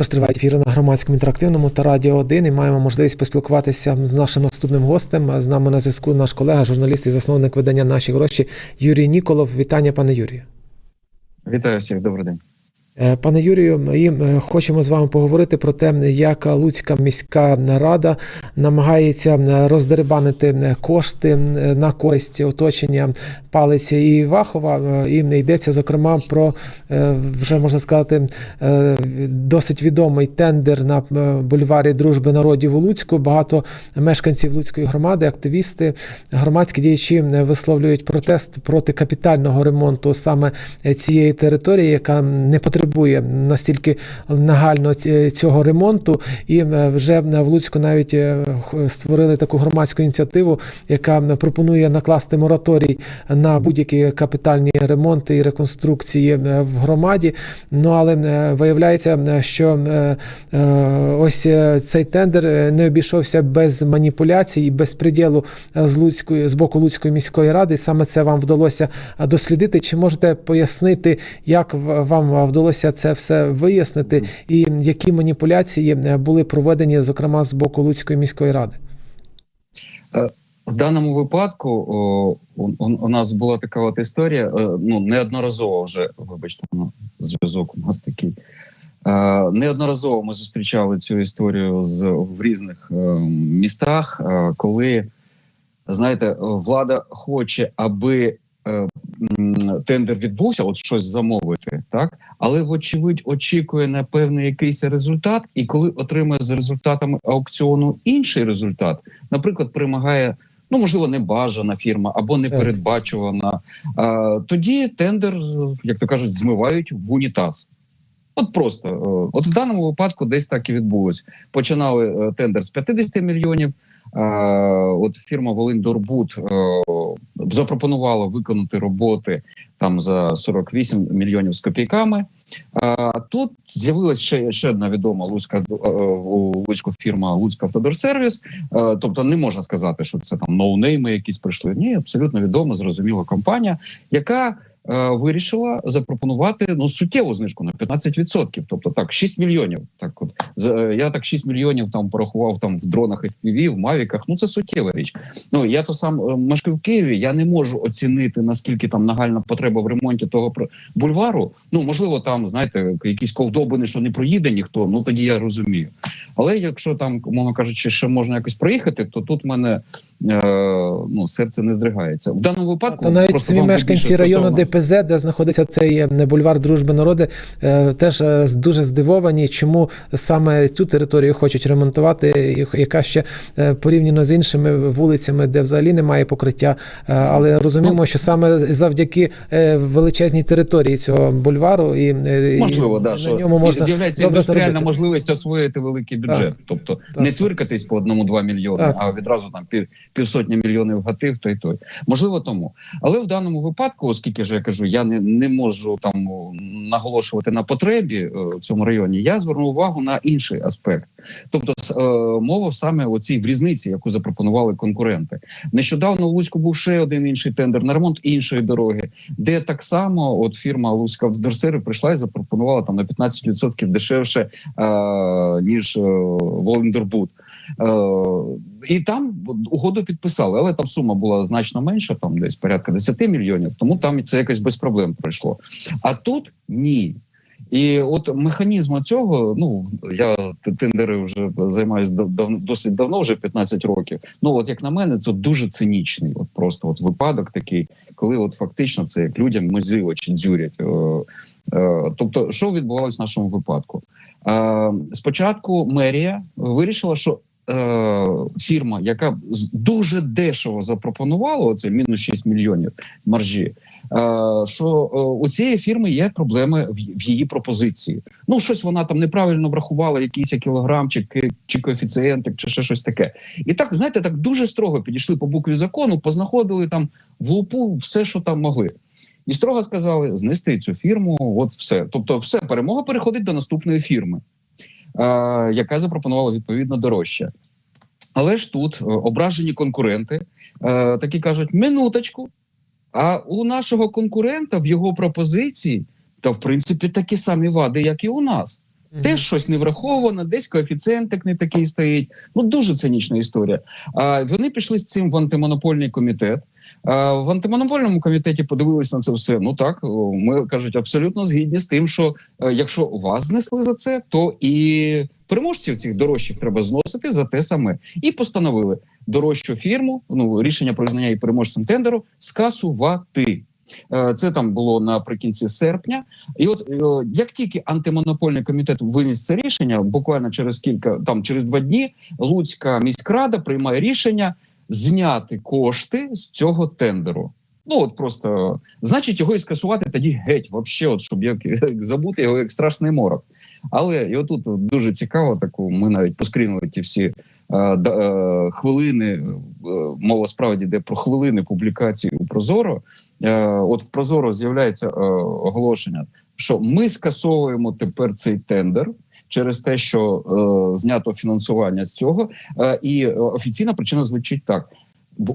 Тож тривають ефіри на громадському інтерактивному та радіо 1 і маємо можливість поспілкуватися з нашим наступним гостем. З нами на зв'язку наш колега, журналіст і засновник видання Наші гроші Юрій Ніколов. Вітання, пане Юрію. Вітаю всіх, добрий день. Е, Пане Юрію, і е, хочемо з вами поговорити про те, як Луцька міська рада намагається е, роздерибанити кошти на користь оточення Палиці і Вахова. І йдеться зокрема про вже можна сказати досить відомий тендер на бульварі Дружби народів у Луцьку. Багато мешканців Луцької громади, активісти, громадські діячі висловлюють протест проти капітального ремонту саме цієї території, яка не потребує настільки нагально ць- цього ремонту. І е, вже в Луцьку навіть е, створили таку громадську ініціативу, яка пропонує накласти мораторій на будь-які капітальні ремонти і реконструкції е, в громаді. Ну але виявляється, що ось цей тендер не обійшовся без маніпуляцій і без приділу з Луцької з боку Луцької міської ради. Саме це вам вдалося дослідити. Чи можете пояснити, як вам вдалося це все вияснити, і які маніпуляції е, були проведені, зокрема з боку Луцької міської ради? В даному випадку о, у, у- нас була така от історія. е, Ну неодноразово вже вибачте, ну, зв'язок у нас такий. Е, Неодноразово ми зустрічали цю історію з в різних е, містах, е, коли знаєте, влада хоче, аби е, тендер відбувся, от щось замовити, так але вочевидь очікує на певний якийсь результат, і коли отримує за результатами аукціону інший результат, наприклад, перемагає. Ну, можливо, небажана фірма або непередбачувана. А, тоді тендер, як то кажуть, змивають в унітаз. От просто е, от в даному випадку десь так і відбулось. Починали е, тендер з 50 мільйонів. А, От фірма Волинь-Дорбут е, запропонувала виконати роботи там за 48 мільйонів з копійками. Тут з'явилася ще, ще одна відома луцька е, у Луцьку фірма Луцька Автодорсервіс. Е, Тобто не можна сказати, що це там ноунейми якісь прийшли. Ні, абсолютно відома, зрозуміла компанія, яка е, вирішила запропонувати ну суттєву знижку на 15%. Тобто так, 6 мільйонів. Так, от е, я так 6 мільйонів там порахував там в дронах FPV, в мавіках. Ну це суттєва річ. Ну я то сам е, мешкаю в Києві. Я не можу оцінити наскільки там нагальна потреба в ремонті того бульвару. Ну можливо, там знаєте, якісь ковдобини, що не проїде ніхто. Ну тоді я розумію. Але якщо там, мовно кажучи, ще можна якось проїхати, то тут в мене е, ну серце не здригається. В даному випадку Та навіть самі мешканці району ДПЗ, де знаходиться цей е, бульвар Дружби народи, е, теж е, дуже здивовані, чому саме цю територію хочуть ремонтувати, яка ще е, порівняно з іншими вулицями, де взагалі немає покриття. Е, Але розуміємо, що саме завдяки е, величезній території цього бульвару і е, і Можливо, да на що ньому можна з'являється індустріальна заробити. можливість освоїти великий бюджет, тобто Так. не цвиркатись по одному-два мільйони, Так. а відразу там пів півсотні мільйонів гатив, той той можливо тому. Але в даному випадку, оскільки ж я кажу, я не, не можу там наголошувати на потребі е, в цьому районі. Я звернув увагу на інший аспект, тобто е, мова саме у цій в різниці, яку запропонували конкуренти. Нещодавно в Луцьку був ще один інший тендер на ремонт іншої дороги, де так само от фірма Луцька Вдерсери прийшла і запропонувала там на 15% дешевше е, ніж е, Волендербуд. Е, і там угоду підписали, але там сума була значно менша, там десь порядка 10 мільйонів. Тому там це якось без проблем пройшло. А тут ні. І от механізм цього, ну я тендери вже займаюся дав, дав- досить давно, вже 15 років. Ну от як на мене, це дуже цинічний, от просто от випадок такий, коли от фактично це як людям мези очі дзюрять. Е, е, тобто, що відбувалось в нашому випадку? Спочатку мерія вирішила, що е, фірма, яка дуже дешево запропонувала оце мінус 6 мільйонів маржі, е, що е, у цієї фірми є проблеми в, її пропозиції. Ну, щось вона там неправильно врахувала, якийсь кілограмчик чи, коефіцієнтик, чи ще щось таке. І так, знаєте, так дуже строго підійшли по букві закону, познаходили там в лупу все, що там могли. І строго сказали знести цю фірму. От все. Тобто, все перемога переходить до наступної фірми, яка запропонувала відповідно дорожче. Але ж тут е, ображені конкуренти е, такі кажуть: минуточку. А у нашого конкурента в його пропозиції, та в принципі такі самі вади, як і у нас. Теж щось не враховано, десь коефіцієнтик не такий стоїть. Ну дуже цинічна історія. А вони пішли з цим в антимонопольний комітет. А в антимонопольному комітеті подивилися на це все. Ну так ми кажуть, абсолютно згідні з тим, що е, якщо вас знесли за це, то і переможців цих дорожчих треба зносити за те саме. І постановили дорожчу фірму. Ну рішення про визнання і переможцем тендеру скасувати. Е, Це там було наприкінці серпня. І от е, як тільки антимонопольний комітет виніс це рішення, буквально через кілька там через два дні Луцька міськрада приймає рішення зняти кошти з цього тендеру. Ну от просто значить його і скасувати тоді геть, вообще, от щоб як, як забути його як страшний морок. Але і отут дуже цікаво, таку ми навіть поскрінили ті всі е, е, хвилини. е, мова справді йде про хвилини публікації у Прозоро. Е, от в Прозоро з'являється е, оголошення, що ми скасовуємо тепер цей тендер. Через те, що е, знято фінансування з цього, е, і е, офіційна причина звучить так: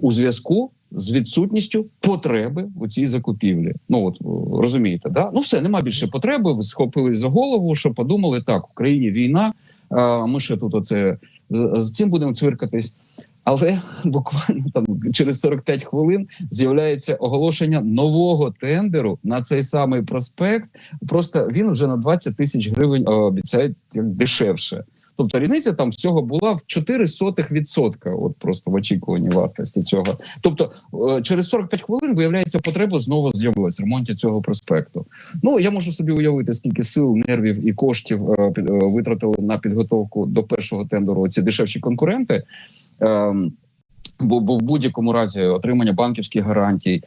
у зв'язку з відсутністю потреби у цій закупівлі. Ну от розумієте, да? Ну все, нема більше потреби. Ви схопились за голову, що подумали так: в Україні війна. А ми ще тут оце з цим будемо цвиркатись. Але буквально там через 45 хвилин з'являється оголошення нового тендеру на цей самий проспект. Просто він вже на 20 тисяч гривень е, обіцяють дешевше. Тобто різниця там всього була в 4 сотих відсотка, от просто в очікуванні вартості цього. Тобто е, через 45 хвилин виявляється, потреба знову з'явилась ремонті цього проспекту. Ну я можу собі уявити, скільки сил, нервів і коштів е, витратили на підготовку до першого тендеру ці дешевші конкуренти. Ем, Бо, бо в будь-якому разі отримання банківських гарантій, е,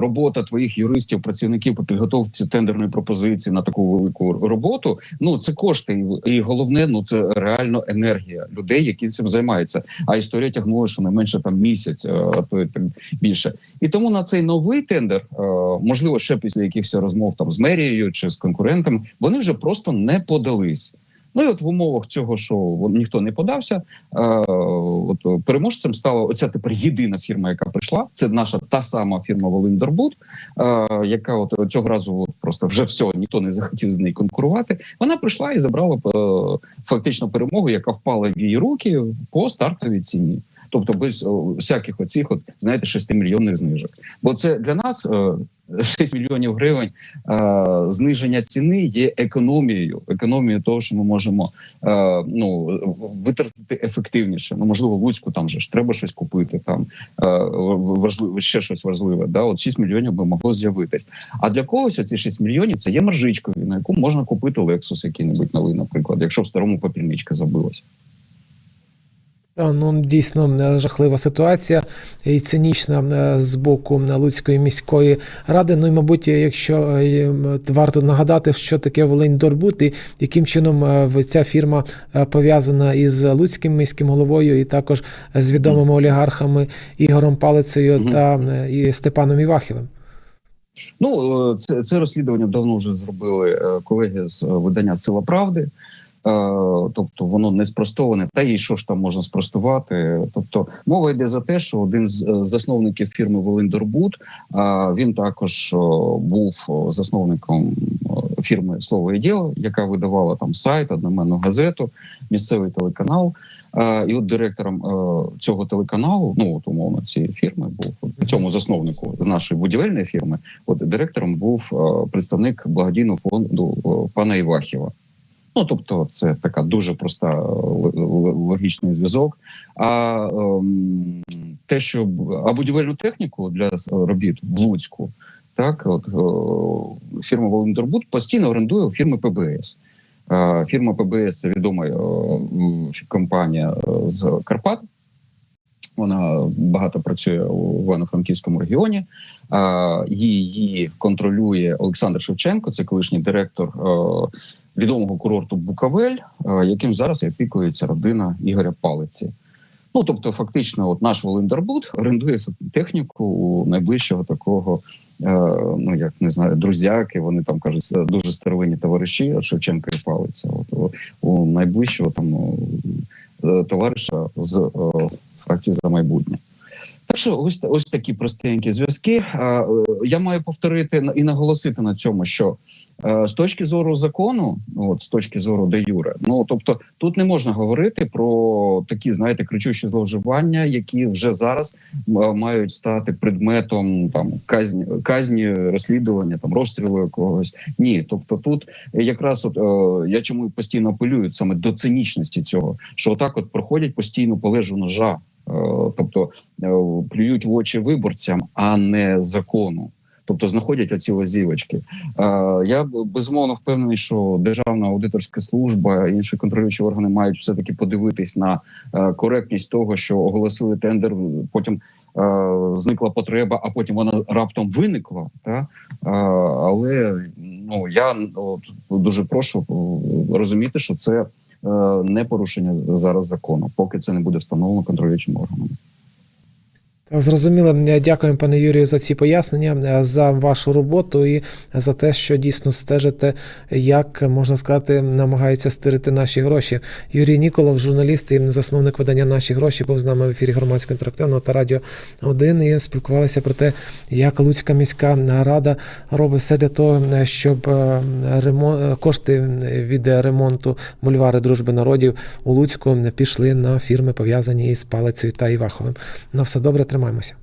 робота твоїх юристів, працівників по підготовці тендерної пропозиції на таку велику роботу. Ну це кошти, і, головне, ну це реально енергія людей, які цим займаються. А історія тягнула щонайменше там місяць, е, а то й так більше. І тому на цей новий тендер, е, можливо, ще після якихось розмов там з мерією чи з конкурентом, вони вже просто не подались. Ну і от в умовах цього, що ніхто не подався, е, от е, переможцем стала оця тепер єдина фірма, яка прийшла. Це наша та сама фірма Волиндорбуд, е, яка от цього разу от просто вже все, ніхто не захотів з нею конкурувати. Вона прийшла і забрала е, фактично перемогу, яка впала в її руки по стартовій ціні. Тобто без о, всяких оцих, от знаєте, 6 мільйонних знижок. Бо це для нас е, 6 мільйонів гривень е, зниження ціни є економією, економією того, що ми можемо е, ну витратити ефективніше. Ну можливо, в Луцьку там же ж треба щось купити. Там е, важливо ще щось важливе. Да, от 6 мільйонів би могло з'явитись. А для когось оці 6 мільйонів це є маржичкою, на яку можна купити Lexus який-небудь новий, наприклад, якщо в старому попільничка забилась. Ну, дійсно е, жахлива ситуація і цинічна е, з боку е, Луцької міської ради. Ну і, мабуть, якщо варто нагадати, що таке Волинь Дорбут і яким чином ця фірма пов'язана із Луцьким міським головою, і також з відомими олігархами Ігорем Палицею та і Степаном Івахівим. Ну це, це розслідування давно вже зробили колеги з видання Сила Правди. Е, Тобто воно не спростоване, та і що ж там можна спростувати. Тобто мова йде за те, що один з е, засновників фірми Волиндорбуд, він також був засновником фірми Слово і діло, яка видавала там сайт, одноменну газету, місцевий телеканал. Е, І от директором е, цього телеканалу, ну от умовно цієї фірми, був цьому засновнику з нашої будівельної фірми. От директором був представник благодійного фонду пана Івахіва. Ну тобто, це така дуже проста е, логічний зв'язок. А ем, те, що а будівельну техніку для робіт в Луцьку, так от е, фірма Володимирбуд постійно орендує фірми ПБС. Е, Фірма ПБС це відома е, компанія е, з Карпат. Вона багато працює у Івано-Франківському регіоні. Її контролює Олександр Шевченко, це колишній директор е, відомого курорту Букавель, е, яким зараз опікується родина Ігоря Палиці. Ну тобто, фактично, от наш Волиндарбуд орендує техніку у найближчого такого, е, ну як не знаю, друзяки. Вони там кажуть, дуже старовинні товариші от Шевченка і Палиця. От у, найближчого там е, товариша з фракції за майбутнє. Так що ось ось такі простенькі зв'язки. Е, Я маю повторити і наголосити на цьому, що е, з точки зору закону, ну, от з точки зору де юре, ну тобто тут не можна говорити про такі, знаєте, кричущі зловживання, які вже зараз мають стати предметом там казні, казні розслідування, там розстрілу якогось. Ні, тобто тут якраз от е, я чому постійно апелюю саме до цинічності цього, що отак от проходять постійно полежу ножа. Е, Тобто е, плюють в очі виборцям, а не закону. Тобто знаходять оці лазівочки. Е, Я безумовно впевнений, що Державна аудиторська служба і інші контролюючі органи мають все таки подивитись на коректність того, що оголосили тендер, потім зникла потреба, а потім вона раптом виникла. Та? Але ну я от, дуже прошу розуміти, що це е, не порушення зараз закону, поки це не буде встановлено контролюючим органом. Зрозуміло, Е, дякуємо, пане Юрію, за ці пояснення, е, за вашу роботу і за те, що дійсно стежите, як можна сказати, намагаються стирити наші гроші. Юрій Ніколов, журналіст і засновник видання наші гроші, був з нами в ефірі громадського інтерактивного та радіо 1 і спілкувалися про те, як Луцька міська рада робить все для того, е, щоб е, ремон... кошти від ремонту бульвари дружби народів у Луцьку пішли на фірми, пов'язані із Палицею та Іваховим. На все добре, тримаємося.